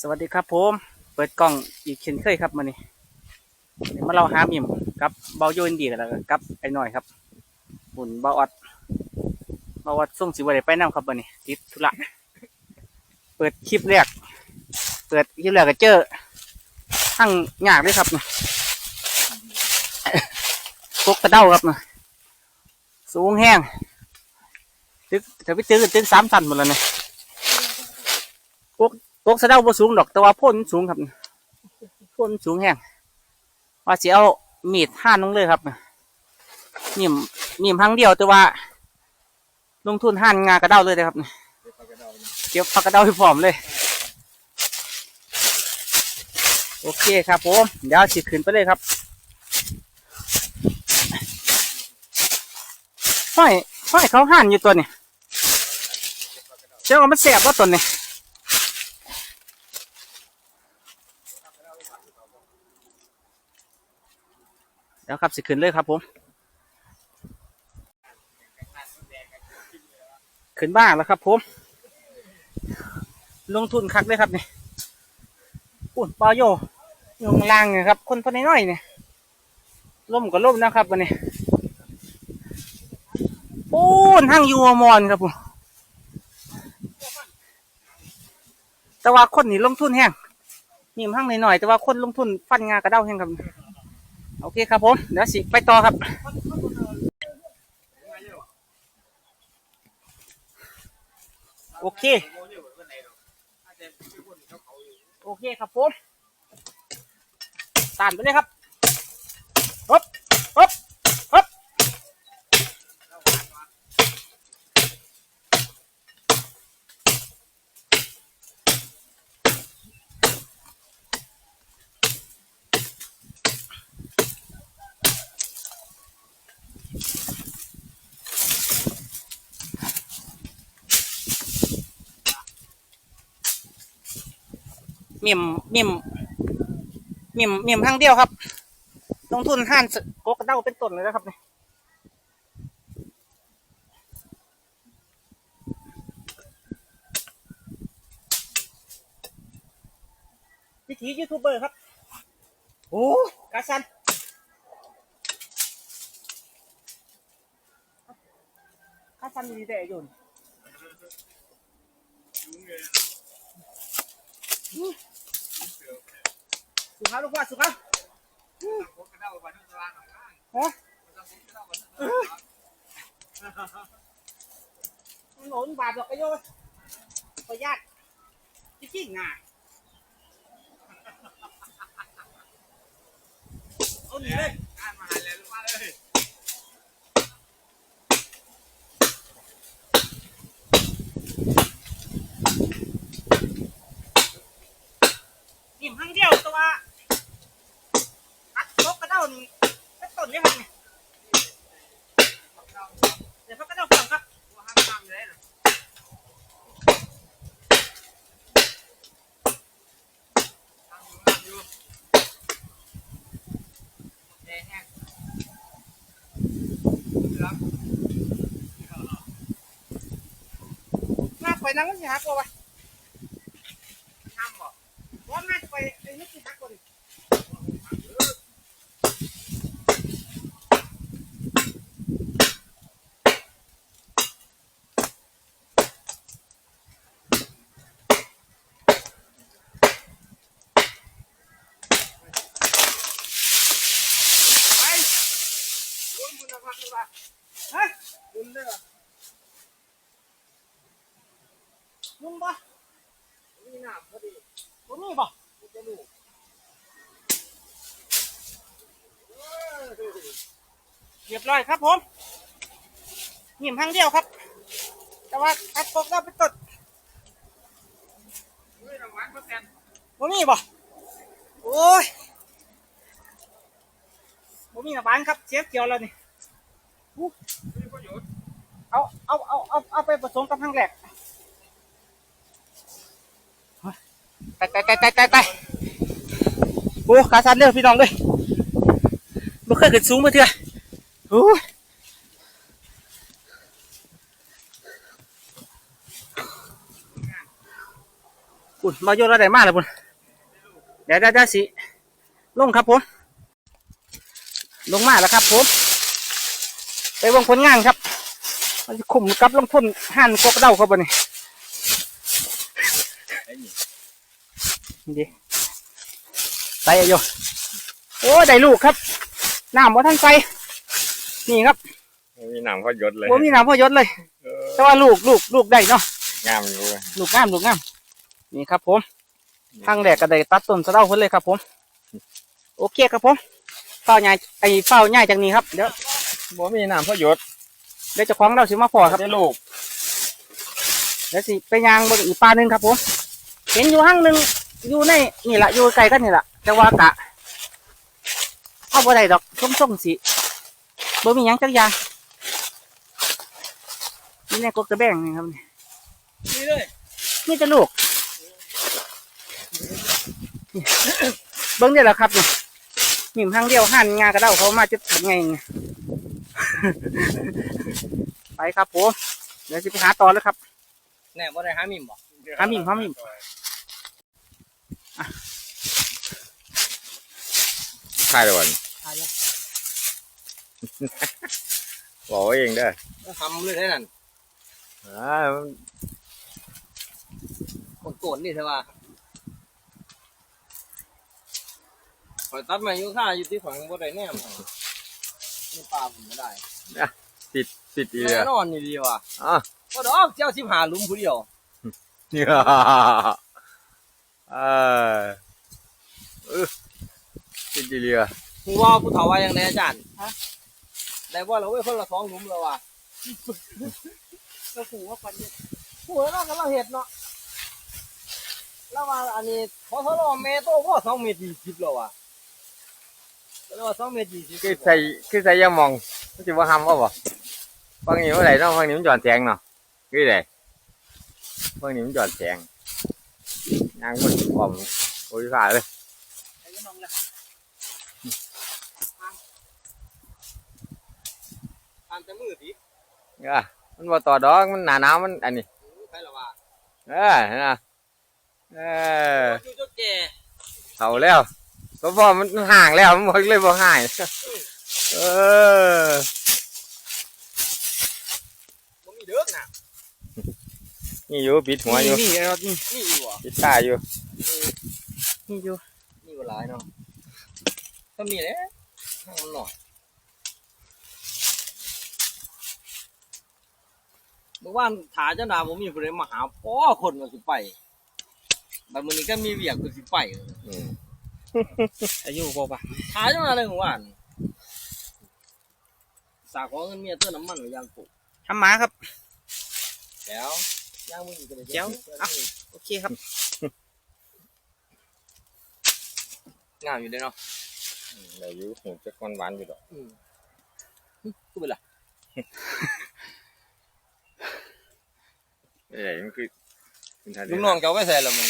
สวัสดีครับผม เปิดกล้องอีกเช่นเคยครับมานี่มาเราหามิมกับเบาโยนดีกันแล้วก็กับไอ้หน่อยครับหุ่นเบาออดเบาออดส่งสิบวันไปน้ำครับมานี่ติดธุระเปิดคลิปแรก เปิดคลิปแรกก็เจอทั้งยากเลยครับนะพกกระเด้าครับนะสูงแห้งตึกถ้าไปตื้อตึกสามสันหมดแล้วเนี่ยก กสะเดาบ่สูงดอกแต่ว่าพ่นสูงครับพ่นสูงแห้งว่าสิเอามีดห่านลงเลยครับนิ่มนิ่มครั้งเดียวแต่ว่า ลงทุนห่านงากระเด้าเลยนะครับเก็บผักกระเด้าให้พร้อมเลย โอเคครับผมเดี๋ยวสิขึ้นไปเลยครับห้อยห้อยเขาห่านอยู่ตัวนี้เจ้าว่ามันแสบว่าตัวนี้ เดี๋ยวครับสิขึ้นเลยครับผม ขึ้นบ้านแล้วครับผม ลงทุนคักเลยครับนี่ปุ่นปลาโยยงล่างนี่ยครับ คนพอน้อยๆเนี่ยล่มก็ล่มนะครับวันนี้ปูนห้างยูอมอนครับผมแต่ว่าคนนี่ลงทุนแห้งนี่มันห้างหน่อยๆแต่ว่าคนลงทุนฟันงากระเด้าแห้งครับ โอเคครับผม เดี๋ยวสิไปต่อครับ โอเค โอเคครับผมตานไปเลยครับฮึบฮึบ มียมเมียมเมียมเมียมทางเดียวครับ ลงทุนห้านสโกกระเด้าเป็นต้นเลยนะครับเนี่ยวิถียูทูบเบอร์ครับ โอ้กาซันกาซันดีแต่อยุ่น สุขาลูกว่าสุขาฮะมันหนุนบาดหรอกไอ้โยประหยัดจริงๆอะเอาหนีเลย นิ่มครั้งเดียวแตัวาตัดลกกระเด้านี่เป็นต้นเลยครับนี่เดี๋ยวพักกระเด้าก่อนครับน่าไปนั่งมันสิหักบ่วะทำบ่ว่าน่าจะไป ยมึงนะครับมึงว่าฮะมึงเด้อมึงบ่มีน้ำพอดีบ่มีบ่มึงจะรู้เรียบร้อยครับผมหยิมครั้งเดียวครับ แต่ว่าคัดปกแล้วไปตดบ่มีบ่โอ้ยผมมีหน้าบ้านครับเชฟเกียวแล้วนี่อู้ เอาเอาเอาเอาเอาไปผสมกับทั้งแหลกไปไปไปไปไปไปโอ้ขาสั่นเด้อพี่น้องเลยบ่เคยขึ้นสูงมาเถื่อโอ้ปุ่นมาโยนอะไรมาแล้วปุ่นเดี๋ยวเดี๋ยวเดี๋ยวสิลงครับผมลงมาแล้วครับผม วงผลงานครับ มันจะคุ้มกับลงทุนหั่นกกเด้าครับวันนี้นี่ดิใส่อายุโอ้ได้ลูกครับน้ำว่าท่านไปนี่ครับมีหนังพอยศเลยว่ามีน้ำพ่อยศเลยเออแต่ว่าลูกลูกลูกได้เนาะงามอยู่เว้ยลูกงามลูกงามนี่ครับผมทางแรกก็ได้ตัดต้นสะเดาเพิ่นเลยครับผม โอเคครับผมเฝ้าใหญ่ไอ้เฝ้าใหญ่จากนี้ครับเดี๋ยว บ่มีหนังพอยศเดี๋ยวเจ้าของเราสิมาพอครับได้ลูกเดี๋ยวสิไปยางเบนอีกปลาหนึ่งครับผมเห็นอยู่ห้างหนึ่งอยู่ในนี่แหละอยู่ไกลกันนี่แหละแต่ว่ากะเอาบ่ได้ดอกส้มส้มๆสิบ่มีหยังจักอย่างนี่แน่กกกระแบงนี่ครับนี่นี่เลยนี่จะลูกนี่เบิ้งได้แล้วครับนี่หมิ่มห้างเดียวหั่นงากระเด้าเขามาจะทำไง ไงไปครับผมเดี๋ยวจะไปหาต่อแล้วครับแน่บ่ได้หามิมบ่หามิมหามิมใช่เลยวันบอกไว้เองเด้อทำเลยได้นั่นอ่ามันคนโกนนี่ใช่ป่ะข่อยตัดมาอยู่ข้าอยู่ที่ฝั่งบ่ได้แน่ มนี่ปลาผมไม่ได้ติดติดอีแน่เดียนอนนี่ดีว่ะอะก็ดอกเจ้าสิบหาหลุมผู้เดียวเนี่ยเออเออติดอีเดียมึงว่าผู้เฒ่าว่าอย่างไรอาจารย์ฮะได้ว่าเราเว้ยคนละสองหลุมแล้วว่ะก็หูว่าฟันเนี่ยผู้เรากำลังเห็ดเนาะแล้วว่าอันนี้พอทรอเมโต้ก็สองเมตรยี่สิบแล้วว่ะ แล้วว่าสองเมตรยี่สิบคือใส่คือใส่ยามองมันสิว่าห้ำว่าบ่บางนี้ว่าไหนเนาะบางนี้มันจอดแสงเนาะคือไดบางนี้มันจอดแสงยางมันออมโอ้ยฝ่าเลยไอ้น้องละทานแต่มือดิเออมันบ่ต่อดอกมันหนาหนาวมันอันนี้ใครละว่าเออเห็นะเออจูจุดแก่เท่าแล้วก็พอมันห่างแล้วมันบ่เลยบ่ห่างเออบ่มีเด้อน่ะนี่อยู่ปิดหัวอยู่นี่นี่เอานี่นี่อยู่อะปิดตาอยู่นี่อยู่นี่ก็หลายเนาะก็มีแหละทางมันหน่อยเมื่อวานถาเจ้าหนาผมมีผู้ใดมาหาพ่อคนมาสิไปบัดมื้อนี้ก็มีเวียกกูสิไปอืม อายุบ่ปะถาเจ้าหนาเลยเมื่อวานสากของเงินเมียเตื้อน้ำมันหรือยางปลูกทำหมาครับ แล้วยางมึงอีกก็ได้แจ๋วเอ้าโอเคครับงามอยู่เด้เนาะเดี๋ยวอยู่หูจะคนหวานอยู่ดอกอืมกูเป็นไรเอ้ยมันคือเป็นทางลุงน้องเจ้าไว้ใส่ละมึง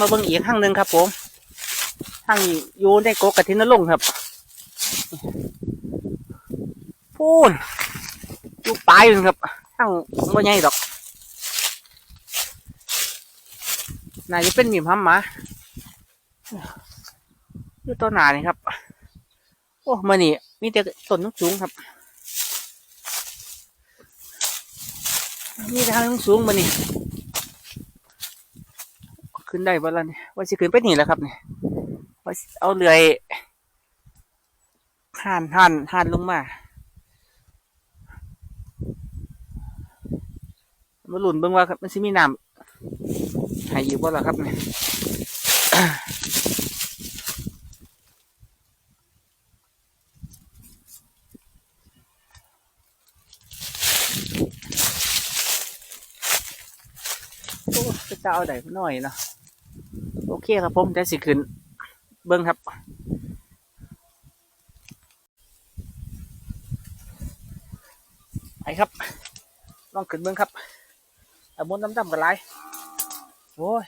มาเบิ่งอีกข้างหนึ่งครับผมข้างอยู่ในกกกะทินนรงครับ พูนอยู่ปลายนึงครับข้างบ่ใหญ่ดอกน่าจะเป็นหมีพัมหมาอยู่ต้นหนานี่ครับ โอ้มานี่มีแต่ต้นสูงครับมีแต่ทางสูงมานี่ ขึ้นได้บ่ล่ะเนี่ยว่าสิขึ้นไปนี่แหล้วครับเนี่ยว่าเอาเรือยห่านห่านห่านลงมามาหลุนเบิ่งว่าครับมันสิมีน้ำให้อยู่บ่ล่ะครับเนี่ยจะจะเอาได้หน่อยเนาะ เคครับผมได้สิขึ้น เบิ้งครับ ไปครับลองขึ้นเบิ้งครับเอามนน้ำดำๆกันไรโอ้ย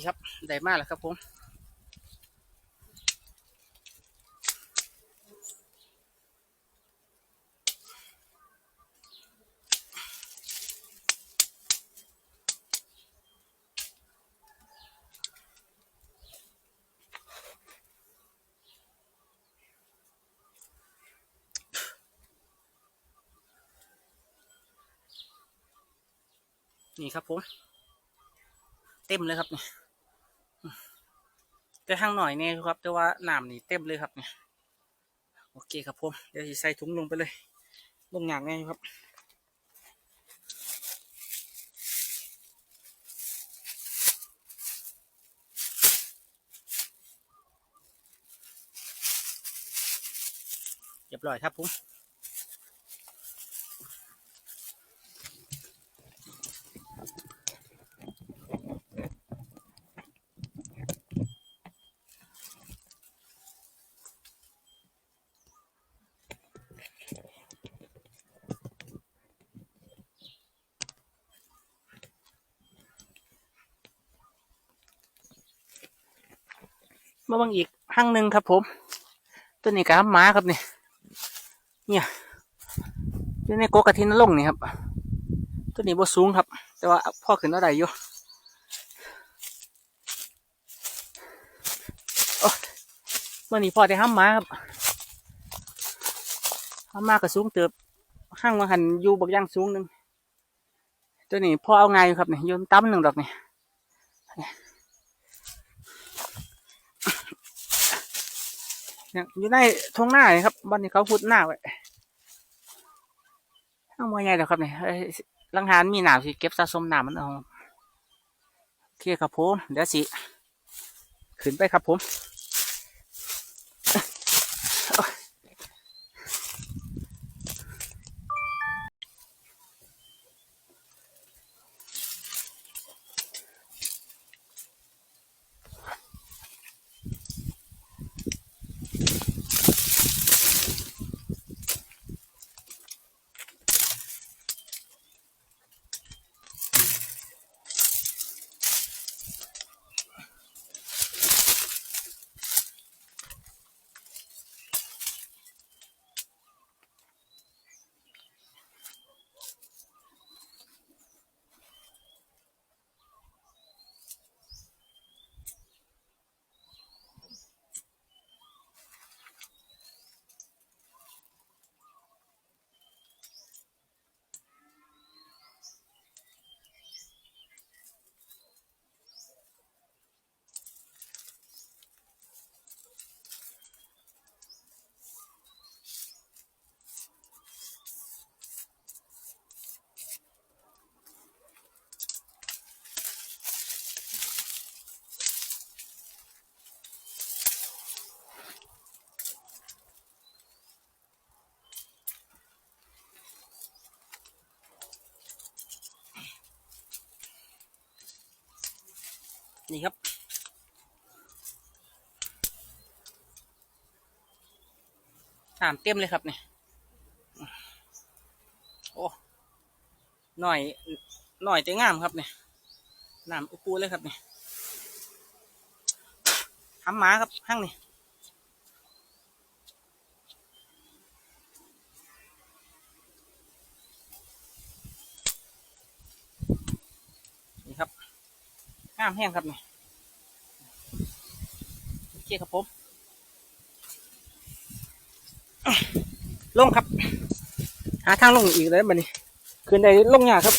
นี่ครับได้มากแล้วครับผมนี่ครับผม เต็มเลยครับเนี่ย แต่ทางหน่อยเนี่ยครับ แต่ว่าน้ำนี่เต็มเลยครับเนี่ยโอเคครับผมเดี๋ยวใส่ถุงลงไปเลย ลงอย่างแน่ครับเรียบร้อยครับผม มาบางอีกห้างหนึ่งครับผม ตัวนี้กครับหมาครับเนี่ยเนี่ยอยู่ในโกกะทินนลงนี่ครับ ตัวนี้บ่สูงครับ แต่ว่าพ่อขึ้นอาได้อยู่โอ้เมื่อนี้พ่อได้ห้ามหมาครับห้ามหมาก็สูงเติบห้างมาหันอยู่บักย่างสูงหนึ่งตัวนี้พ่อเอาไงครับเนี่ยโยนตั้มหนึ่งดอกเนี่ย อยู่ในท้องหน้าเลยครับบ้านนี้เขาพุดหน้าไว้เอามาไงเดี๋ยวครับเนี่ยเอ้ยลังหานมีหนาวสิเก็บสะสมหนาวมันเอาโอเคครับผมเดี๋ยวสิขึ้นไปครับผม น้ำเต็มเลยครับเนี่ยโอ้หน่อยหน่อยแต่งามครับเนี่ยน้ำอุปูเลยครับเนี่ยทำหมาครับห้างนี่นี่ครับงามแห้งครับเนี่ยโอเคครับผม ลงครับ หาทางลงอีกแล้วบัดนี้ ขึ้นได้ลงยากครับ